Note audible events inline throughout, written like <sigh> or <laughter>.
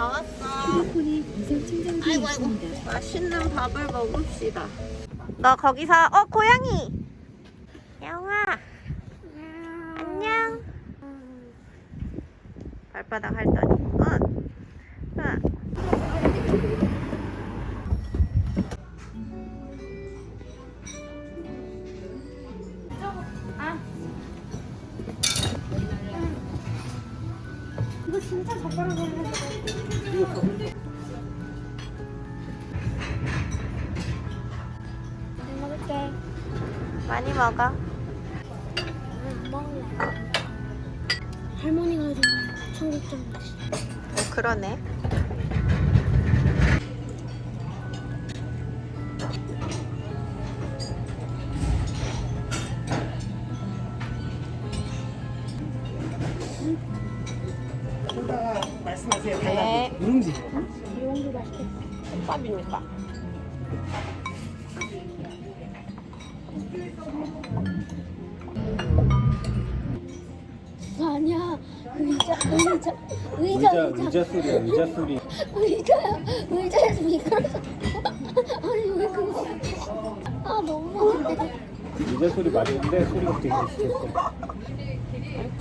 다 왔어. 휴대폰이 무선 아이고, 아이고. 있습니다. 맛있는 밥을 먹읍시다. 너 거기서 어 고양이. 영아. 안녕. 발바닥 핥더니. 할머니가 해준 청국장 맛이. 어, 그러네. 말씀하세요. 네. 누룽지. 이용도 맛있겠다. 밥입니까? 의자, 의자, 의자 소리야. 의자 소리. 의자야. 의자에서 미끄러져. 아니 왜 그거? 아 너무 많네. 의자 소리 말했는데 소리가 되게 비슷했어.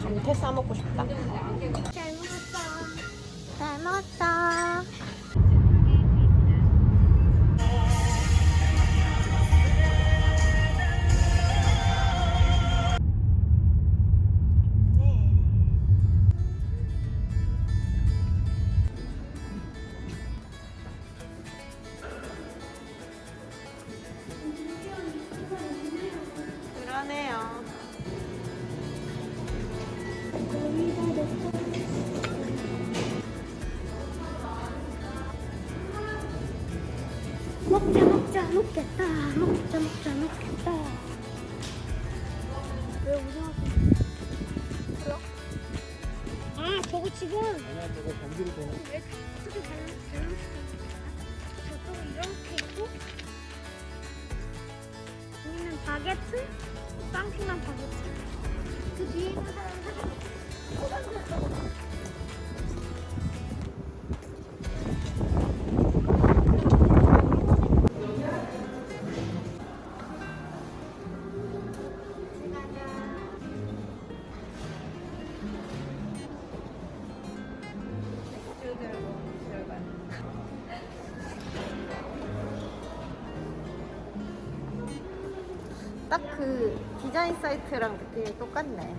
감태 싸 먹고 싶다. 잘 먹었어. 잘 먹었다. 먹자 먹자 먹겠다 먹자 먹자 먹겠다 왜 그럼? 아 저거 지금 아니야, 저거 변기로 되나? 왜 어떻게 잘 잘못 저쪽은 이렇게 있고 여기는 바게트 빵피난 바게트 그 뒤에 있는 사람 그 디자인 사이트랑 느낌이 똑같네.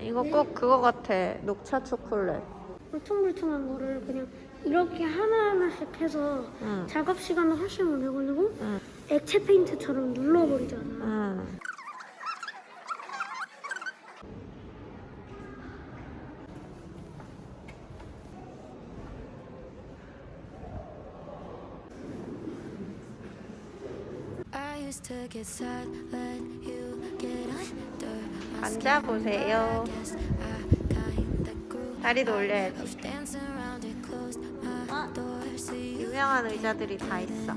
이거 꼭 그거 같아. 녹차 초콜릿. 물퉁물퉁한 거를 그냥 이렇게 하나하나씩 해서 응. 작업 시간은 훨씬 오래 걸리고 응. 액체 페인트처럼 눌러버리잖아. 응. 앉아보세요. 다리도 올려야지. 유명한 의자들이 다 있어.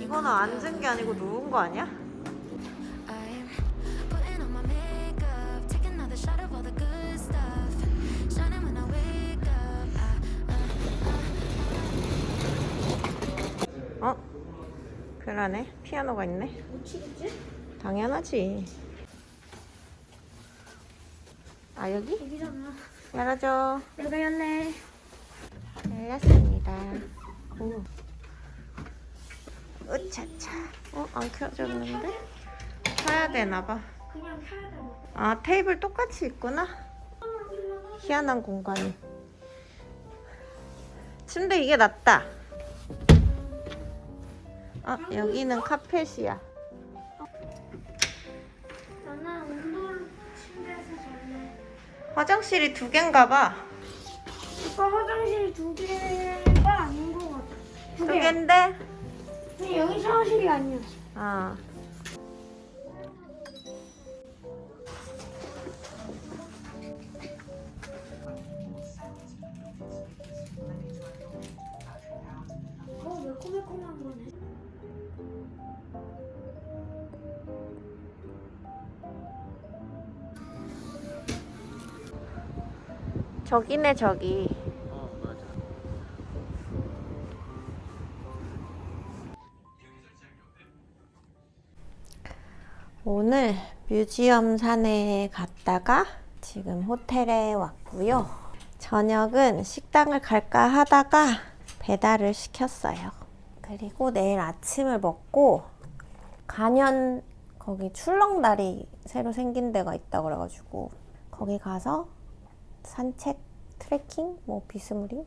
이거는 앉은 게 아니고 누운 거 아니야? 어? 그러네. 피아노가 있네. 당연하지. 아, 여기? 여기잖아. 열어줘. 내가 열래. 열렸습니다. 오. 으차차. 어? 안 켜졌는데? 켜야 되나봐. 그냥 켜야 돼. 뭐. 아, 테이블 똑같이 있구나. 희한한 공간이. 침대 이게 낫다. 아, 여기는 카펫이야. 화장실이 두 개인가 봐. 오빠 화장실 두 개가 아닌 것 같아. 두두 개. 개인데? 근데 여기 샤워실이 아니야. 아. 저기네 저기. 오늘 뮤지엄 산에 갔다가 지금 호텔에 왔고요. 저녁은 식당을 갈까 하다가 배달을 시켰어요. 그리고 내일 아침을 먹고 간현 거기 출렁다리 새로 생긴 데가 있다 그래가지고 거기 가서 산책, 트레킹, 뭐 비스무리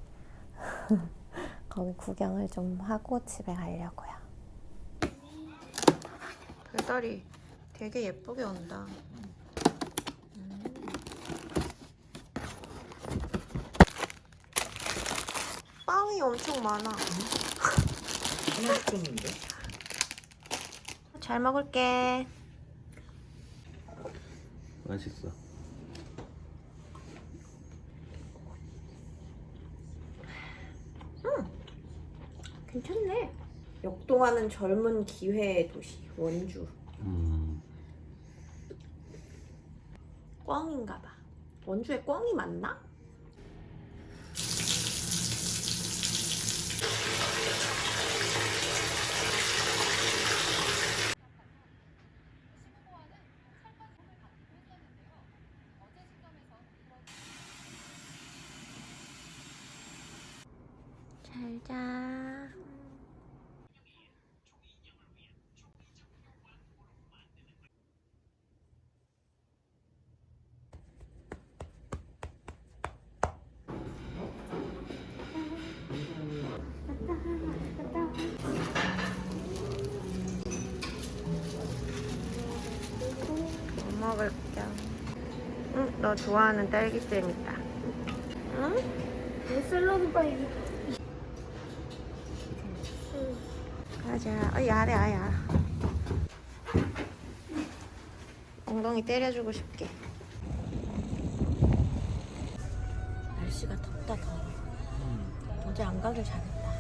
<laughs> 거기 구경을 좀 하고 집에 가려고요. 배달이 되게 예쁘게 온다. 음. 빵이 엄청 많아. 하나 시켰는데? 잘 먹을게. 맛있어. 괜찮네. 역동하는 젊은 기회의 도시 원주. 음. 꽝인가 봐. 원주에 꽝이 맞나? 잘 자. 뭐 먹을게. 응, 너 좋아하는 딸기잼이다. 응? 내 샐러드 바이 가자. 어, 야래, 아, 야. 엉덩이 때려주고 싶게. 날씨가 덥다, 더워. 어제 안 가길 잘했다.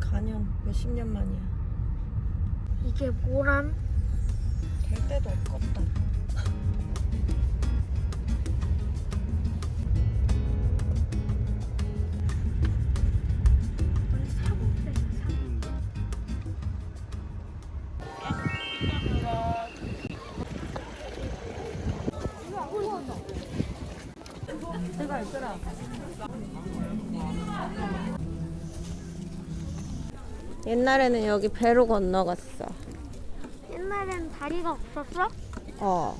가년 몇십 년 만이야. 이게 뭐람? 될 때도 없다. 옛날에는 여기 배로 건너갔어. 옛날엔 다리가 없었어? 어.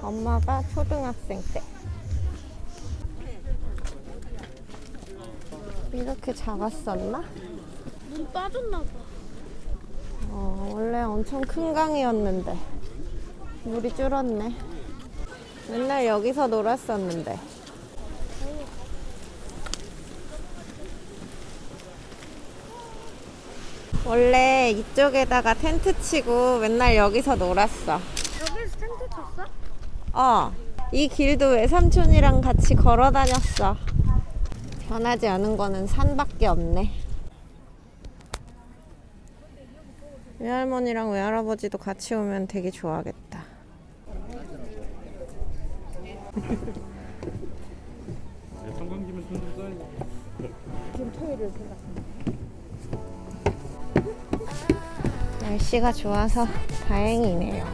엄마가 초등학생 때. 이렇게 작았었나? 문 빠졌나 봐. 어, 원래 엄청 큰 강이었는데. 물이 줄었네. 맨날 여기서 놀았었는데. 원래 이쪽에다가 텐트 치고 맨날 여기서 놀았어. 여기서 텐트 쳤어? 어, 이 길도 외삼촌이랑 같이 걸어 다녔어. 변하지 않은 거는 산밖에 없네. 외할머니랑 외할아버지도 같이 오면 되게 좋아하겠다. 성광지면 손좀 써야 지. 날씨가 좋아서 다행이네요.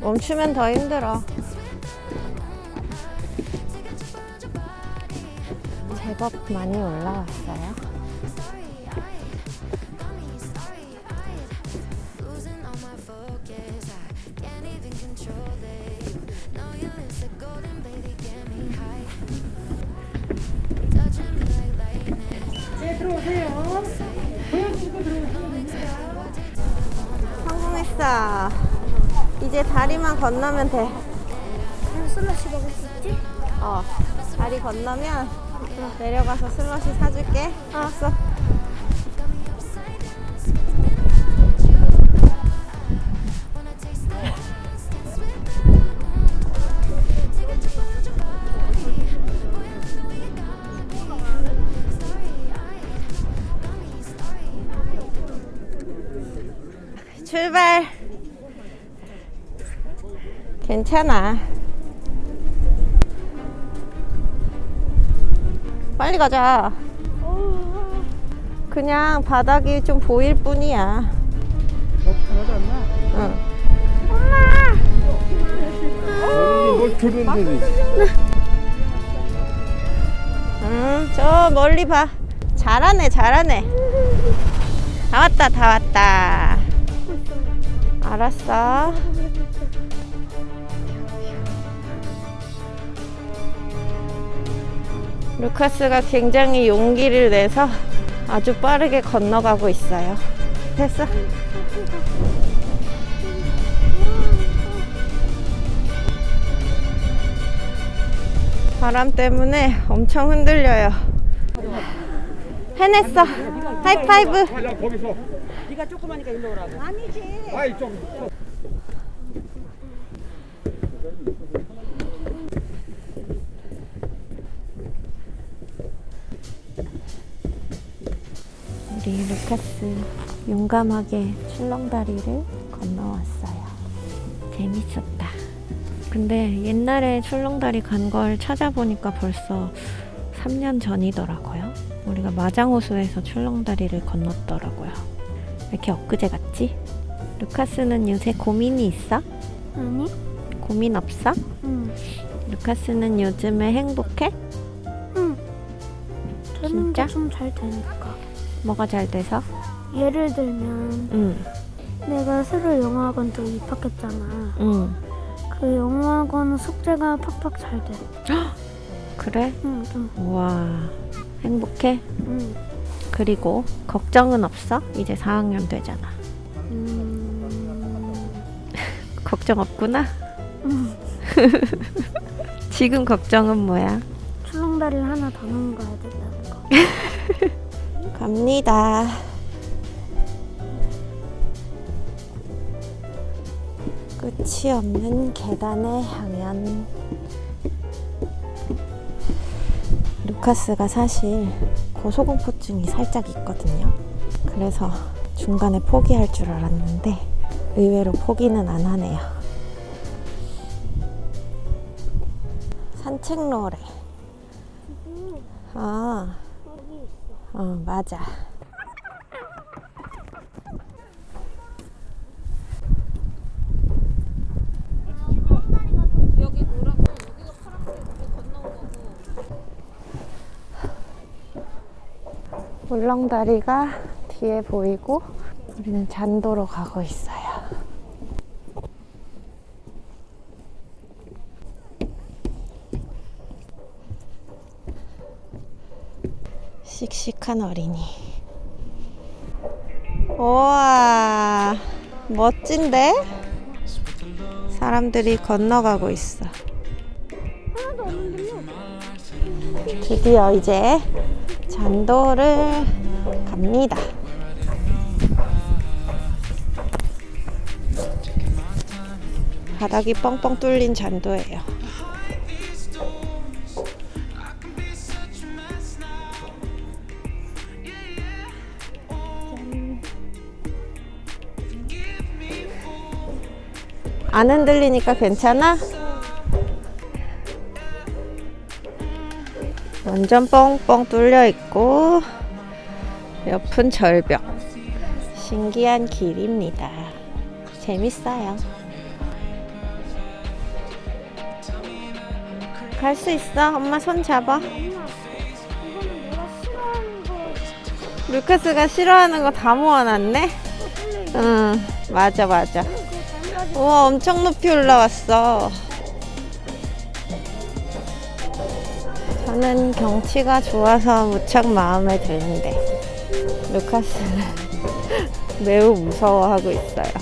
멈추면 더 힘들어. 제법 많이 올라왔어요. 건너면 돼. 그럼 슬러시 먹을 수 있지? 어, 다리 건너면 내려가서 슬러시 사줄게. 알았어. 출발. 괜찮아. 빨리 가자. 그냥 바닥이 좀 보일 뿐이야. 응. 뭘 들은데 응, 저 멀리 봐. 잘하네, 잘하네. 다 왔다, 다 왔다. 알았어. 루카스가 굉장히 용기를 내서 아주 빠르게 건너가고 있어요. 됐어. 바람 때문에 엄청 흔들려요. 해냈어. 하이파이브. 야 거기서 네가 조그마니까 일로 오라고. 아이 좀 우리 루카스 용감하게 출렁다리를 건너왔어요. 재밌었다. 근데 옛날에 출렁다리 간 걸 찾아보니까 벌써 3년 전이더라고요. 우리가 마장호수에서 출렁다리를 건넜더라고요. 왜 이렇게 엊그제 같지? 루카스는 요새 고민이 있어? 아니? 고민 없어? 응. 루카스는 요즘에 행복해? 되는 진짜? 게좀잘 되니까. 뭐가 잘 돼서? 예를 들면 응, 내가 새로 영어학원 또 입학했잖아. 응. 그 영어학원 숙제가 팍팍 잘 돼. <gasps> 그래? 응, 좀. 우와, 행복해? 응. 그리고 걱정은 없어? 이제 4학년 되잖아. 음. <laughs> 걱정 없구나? 응. <laughs> 지금 걱정은 뭐야? 출렁다리 하나 더 넘어가야 된다는 거. 갑니다. 끝이 없는 계단의 향연. 루카스가 사실 고소공포증이 살짝 있거든요. 그래서 중간에 포기할 줄 알았는데 의외로 포기는 안 하네요. 산책로래. 아. 어, 맞아. 여기 노랗고 여기가 파란색 이렇게 건너온 거고. 울렁다리가 뒤에 보이고 우리는 잔도로 가고 있어요. 씩씩한 어린이. 우와, 멋진데? 사람들이 건너가고 있어. 드디어 이제 잔도를 갑니다. 바닥이 뻥뻥 뚫린 잔도예요. 안 흔들리니까 괜찮아? 완전 뻥뻥 뚫려 있고 옆은 절벽. 신기한 길입니다. 재밌어요. 갈 수 있어. 엄마 손 잡아. 루카스가 싫어하는 거 다 모아놨네. 응, 맞아, 맞아. 우와, 엄청 높이 올라왔어. 저는 경치가 좋아서 무척 마음에 드는데, 루카스는 <laughs> 매우 무서워하고 있어요.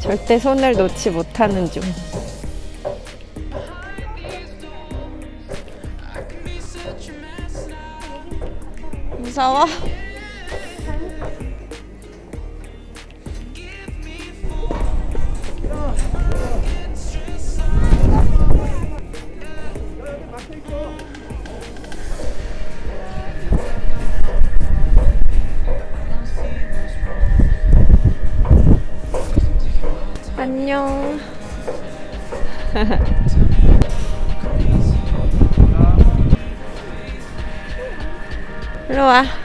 절대 손을 놓지 못하는 중. 무서워? 안녕. <laughs> 일로 와.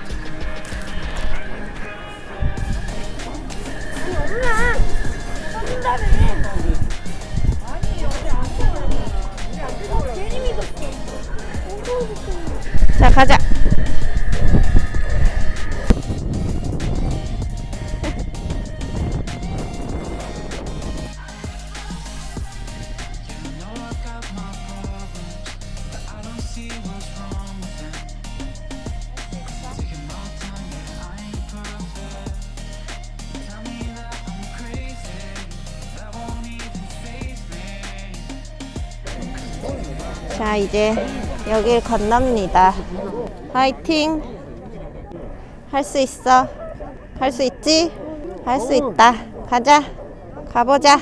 자, 이제 여길 건넙니다. 화이팅! 할 수 있어. 할 수 있지? 할 수 있다. 가자. 가보자.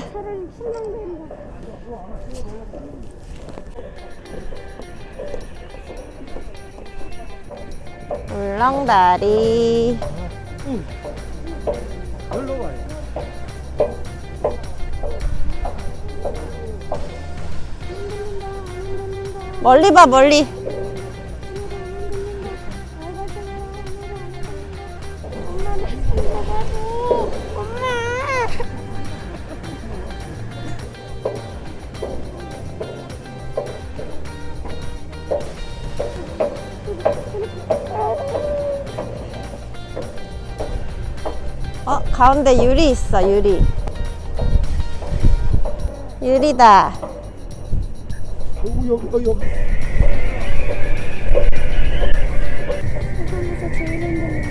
울렁다리. 별 멀리 봐, 멀리. 어, 가운데 유리 있어, 유리. 유리다. 여기 여기 어, 여기. 세상에서 제일 힘든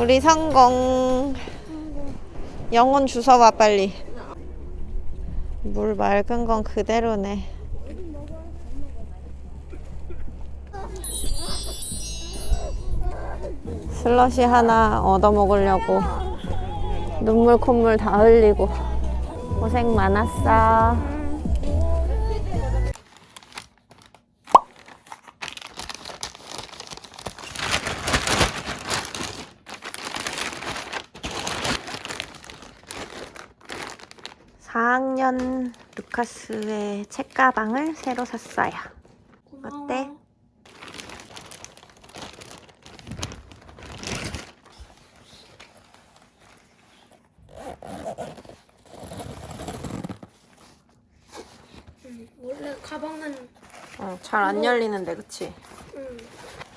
우리 성공. 영혼 주워와 빨리. 물 맑은 건 그대로네. 슬러시 하나 얻어 먹으려고 눈물 콧물 다 흘리고 고생 많았어. 사학년 루카스의 책가방을 새로 샀어요. 어때? 원래 가방은 어, 잘 안 열리는데, 그치? 음,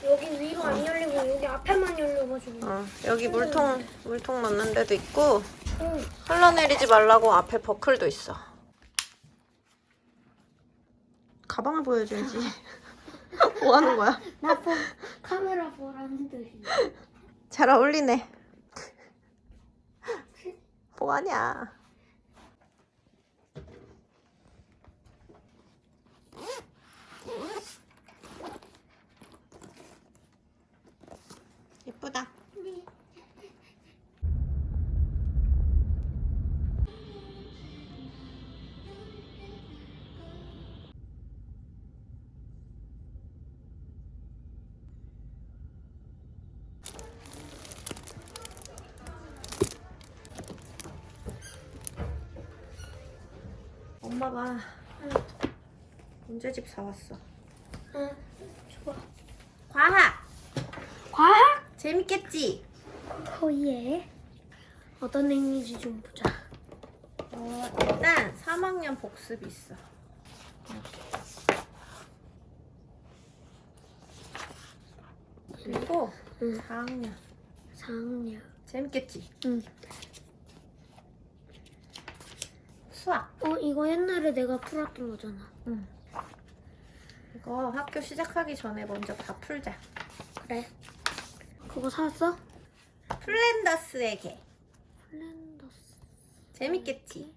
여기 위로 안 열리고 여기 앞에만 열려가지고 어, 여기 물통, 물통 넣는 데도 있고, 응. 흘러내리지 말라고 앞에 버클도 있어. 가방을 보여줘야지. <laughs> 뭐 하는 거야? 나 보, 카메라 보라는 듯이 잘 어울리네. <laughs> 뭐 하냐? 예쁘다. 엄마가 문제집 사왔어. 응 좋아 과학! 재밌겠지? 허예 어떤 행위인지 좀 보자 어, 일단 3학년 복습 있어. 그리고 응. 4학년. 4학년 재밌겠지? 응. 수학. 어 이거 옛날에 내가 풀었던 거잖아 이거 학교 시작하기 전에 먼저 다 풀자. 그래 그거 사왔어? 플랜더스의 개. 플랜더스 재밌겠지?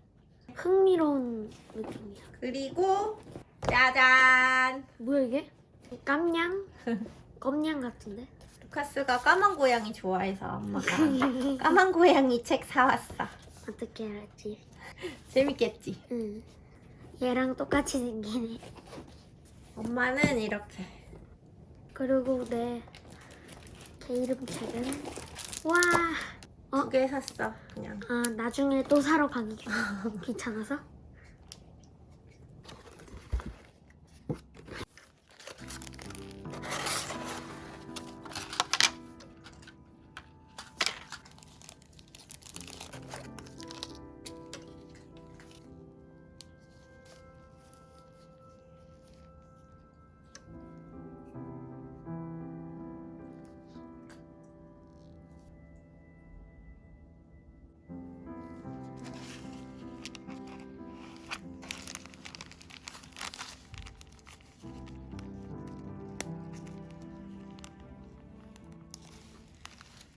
흥미로운 느낌이야 그리고 짜잔! 뭐야 이게? 깜냥? <laughs> 껌냥 같은데? 루카스가 까만 고양이 좋아해서 엄마가 <laughs> 까만 고양이 책 사왔어. 어떻게 알았지? 재밌겠지? 응 얘랑 똑같이 생기네 엄마는 이렇게. 그리고 내 개 이름 책은? 와. 두개 샀어 그냥. 아 나중에 또 사러 가기 귀찮아서? <laughs>